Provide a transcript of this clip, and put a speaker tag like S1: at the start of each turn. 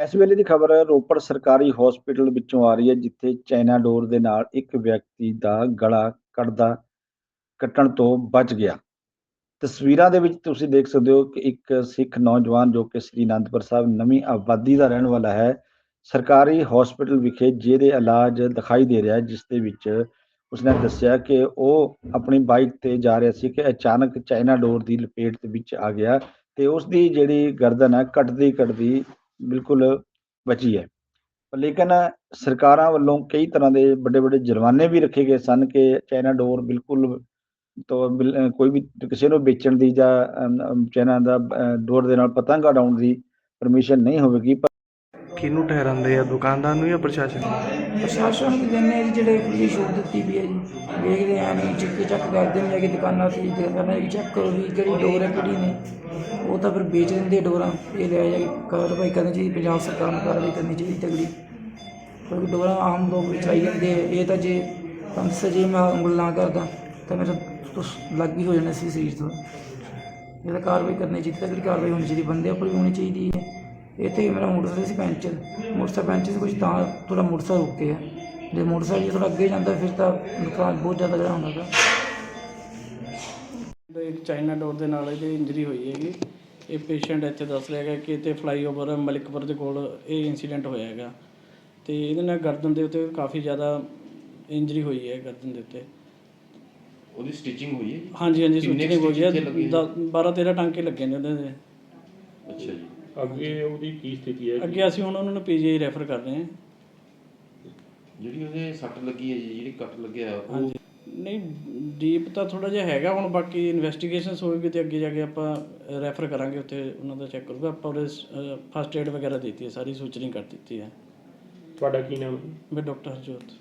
S1: ਇਸ ਵੇਲੇ ਦੀ ਖਬਰ ਰੋਪੜ ਸਰਕਾਰੀ ਹਸਪੀਟਲ ਵਿੱਚੋਂ ਆ ਰਹੀ ਹੈ, ਜਿੱਥੇ ਚਾਈਨਾ ਡੋਰ ਦੇ ਨਾਲ ਇੱਕ ਵਿਅਕਤੀ ਦਾ ਗਲਾ ਕੱਟਦਾ ਕੱਟਣ ਤੋਂ ਬਚ ਗਿਆ। ਤਸਵੀਰਾਂ ਦੇ ਵਿੱਚ ਤੁਸੀਂ ਦੇਖ ਸਕਦੇ ਹੋ ਕਿ ਇੱਕ ਸਿੱਖ ਨੌਜਵਾਨ ਜੋ ਕਿ ਸ੍ਰੀ ਅਨੰਦਪੁਰ ਸਾਹਿਬ ਨਵੀਂ ਆਬਾਦੀ ਦਾ ਰਹਿਣ ਵਾਲਾ ਹੈ, ਸਰਕਾਰੀ ਹਸਪੀਟਲ ਵਿਖੇ ਜਿਹਦੇ ਇਲਾਜ ਦਿਖਾਈ ਦੇ ਰਿਹਾ ਜਿਸ ਦੇ ਵਿੱਚ ਉਸਨੇ ਦੱਸਿਆ ਕਿ ਉਹ ਆਪਣੀ ਬਾਈਕ ਤੇ ਜਾ ਰਿਹਾ ਸੀ ਕਿ ਅਚਾਨਕ ਚਾਈਨਾ ਡੋਰ ਦੀ ਲਪੇਟ ਦੇ ਵਿੱਚ ਆ ਗਿਆ ਤੇ ਉਸ ਦੀ ਜਿਹੜੀ ਗਰਦਨ ਹੈ ਕੱਟਦੀ ਕੱਟਦੀ ਬਿਲਕੁਲ ਬਚੀ ਹੈ। ਪਰ ਲੇਕਿਨ ਸਰਕਾਰਾਂ ਵੱਲੋਂ ਕਈ ਤਰ੍ਹਾਂ ਦੇ ਵੱਡੇ ਵੱਡੇ ਜੁਰਮਾਨੇ ਵੀ ਰੱਖੇ ਗਏ ਸਨ ਕਿ ਚਾਈਨਾ ਡੋਰ ਬਿਲਕੁਲ ਤੋਂ ਕੋਈ ਵੀ ਕਿਸੇ ਨੂੰ ਵੇਚਣ ਦੀ ਜਾਂ ਚਾਈਨਾ ਦਾ ਡੋਰ ਦੇ ਨਾਲ ਪਤੰਗ ਉਡਾਉਣ ਦੀ ਪਰਮਿਸ਼ਨ ਨਹੀਂ ਹੋਵੇਗੀ।
S2: ਕਿਹਨੂੰ ਠਹਿਰਾਉਂਦੇ ਆ, ਦੁਕਾਨਦਾਰ ਨੂੰ ਜਾਂ ਪ੍ਰਸ਼ਾਸਨ ਨੂੰ?
S3: ਪ੍ਰਸ਼ਾਸਨ ਨੂੰ ਦਿੰਦੇ ਜਿਹੜੇ ਖੁੱਲੀ ਛੂਟ ਦਿੱਤੀ ਵੀ ਹੈ ਜੀ ਵੇਖਦੇ ਆ ਨਹੀਂ ਚੱਕੀ ਚੱਕ ਕਰਦੇ ਨੇ ਕਿ ਦੁਕਾਨਾਂ ਤੇ ਦੁਕਾਨਾਂ ਵੀ ਚੈੱਕ ਕਰੋ ਵੀ ਕਿਹੜੀ ਡੋਰ ਹੈ ਕਿਹੜੀ ਨਹੀਂ। ਉਹ ਤਾਂ ਫਿਰ ਵੇਚ ਦਿੰਦੇ ਡੋਰਾਂ, ਇਹ ਲੈ ਜਾ ਕੇ ਕਾਰਵਾਈ ਕਰਨੀ ਚਾਹੀਦੀ ਪੰਜਾਬ ਸਰਕਾਰ ਨੂੰ ਕਾਰਵਾਈ ਕਰਨੀ ਚਾਹੀਦੀ ਤਗੜੀ। ਕਿਉਂਕਿ ਡੋਰਾਂ ਆਮ ਲੋਕ ਚਲਾਈ ਜਾਂਦੇ ਇਹ ਤਾਂ ਜੇ ਪੰਸ ਜੇ ਮੈਂ ਉਂਗਲ ਨਾ ਕਰਦਾ, ਤਾਂ ਮੇਰਾ ਕੁਛ ਲੱਗ ਵੀ ਹੋ ਜਾਣਾ ਸੀ ਸਰੀਰ ਤੋਂ। ਇਹ ਤਾਂ ਕਾਰਵਾਈ ਕਰਨੀ ਚਾਹੀਦੀ, ਤਗੜੀ ਕਾਰਵਾਈ ਹੋਣੀ ਚਾਹੀਦੀ, ਬੰਦੇ ਉੱਪਰ ਵੀ ਹੋਣੀ ਚਾਹੀਦੀ ਹੈ। ਇੱਥੇ ਮੇਰਾ ਮੋਟਰਸਾਈਕਲ ਸੀ ਪੈਂਚਰ ਮੋਟਰਸਾਈਕਲ ਪੈਂਚਰ ਸੀ ਕੁਝ ਤਾਂ ਥੋੜਾ ਮੋਟਰਸਾਈਕਲ ਰੁਕੇ ਆ ਜੇ ਮੋਟਰਸਾਈਕਲ ਜੇ ਥੋੜਾ ਅੱਗੇ ਜਾਂਦਾ ਫਿਰ ਤਾਂ ਨੁਕਸਾਨ ਬਹੁਤ ਜ਼ਿਆਦਾ ਜਿਹੜਾ ਹੁੰਦਾ
S4: ਤੇ ਇੱਕ ਚਾਈਨਾ ਡੋਰ ਦੇ ਨਾਲ ਇਹਦੀ ਇੰਜਰੀ ਹੋਈ ਹੈਗੀ। ਇਹ ਪੇਸ਼ੈਂਟ ਇੱਥੇ ਦੱਸ ਰਿਹਾ ਹੈਗਾ ਕਿ ਇੱਥੇ ਫਲਾਈਓਵਰ ਮਲਿਕਪੁਰ ਦੇ ਕੋਲ ਇਹ ਇਨਸੀਡੈਂਟ ਹੋਇਆ ਹੈਗਾ। ਤੇ ਇਹਦੇ ਨਾਲ ਗਰਦਨ ਦੇ ਉੱਤੇ ਕਾਫੀ ਜ਼ਿਆਦਾ ਇੰਜਰੀ ਹੋਈ ਹੈ ਗਰਦਨ ਦੇ ਉੱਤੇ।
S5: ਉਹਦੀ ਸਟਿਚਿੰਗ ਹੋਈ ਹੈ
S4: ਹਾਂਜੀ ਹਾਂਜੀ
S5: ਕਿੰਨੇ
S4: ਸੁਣਨੇ ਹੋਈ ਹੈ
S5: stitch ਇੱਥੇ ਲੱਗੇ ਨੇ?
S4: 12 13 ਟਾਂਕੇ ਲੱਗੇ ਨੇ ਉਹਦੇ ਤੇ।
S5: ਅੱਛਾ ਜੀ।
S6: ਅੱਗੇ ਉਹਦੀ ਕੀ ਸਥਿਤੀ ਹੈ?
S4: ਅੱਗੇ ਅਸੀਂ ਹੁਣ ਉਹਨਾਂ ਨੂੰ ਪੀਜੀਆਈ ਰੈਫਰ ਕਰ ਰਹੇ ਹਾਂ।
S5: ਜਿਹੜੀ ਉਹਦੇ ਸੱਟ ਲੱਗੀ ਹੈ ਜੀ ਜਿਹੜੀ ਕੱਟ ਲੱਗਿਆ ਉਹ
S4: ਨਹੀਂ ਡੀਪ ਤਾਂ ਥੋੜਾ ਜਿਹਾ ਹੈਗਾ ਹੁਣ ਬਾਕੀ ਇਨਵੈਸਟੀਗੇਸ਼ਨਸ ਹੋਏਗੀ ਤੇ ਅੱਗੇ ਜਾ ਕੇ ਆਪਾਂ ਰੈਫਰ ਕਰਾਂਗੇ ਉੱਥੇ ਉਹਨਾਂ ਦਾ ਚੈੱਕ ਕਰੂਗਾ। ਆਪਾਂ ਉਹਦੇ ਫਸਟ ਏਡ ਵਗੈਰਾ ਦਿੱਤੀ ਹੈ ਸਾਰੀ ਸੂਚਰਿੰਗ ਕਰ ਦਿੱਤੀ ਹੈ।
S6: ਤੁਹਾਡਾ ਕੀ ਨਾਮ ਹੈ?
S4: ਮੈਂ ਡਾਕਟਰ ਹਰਜੋਤ।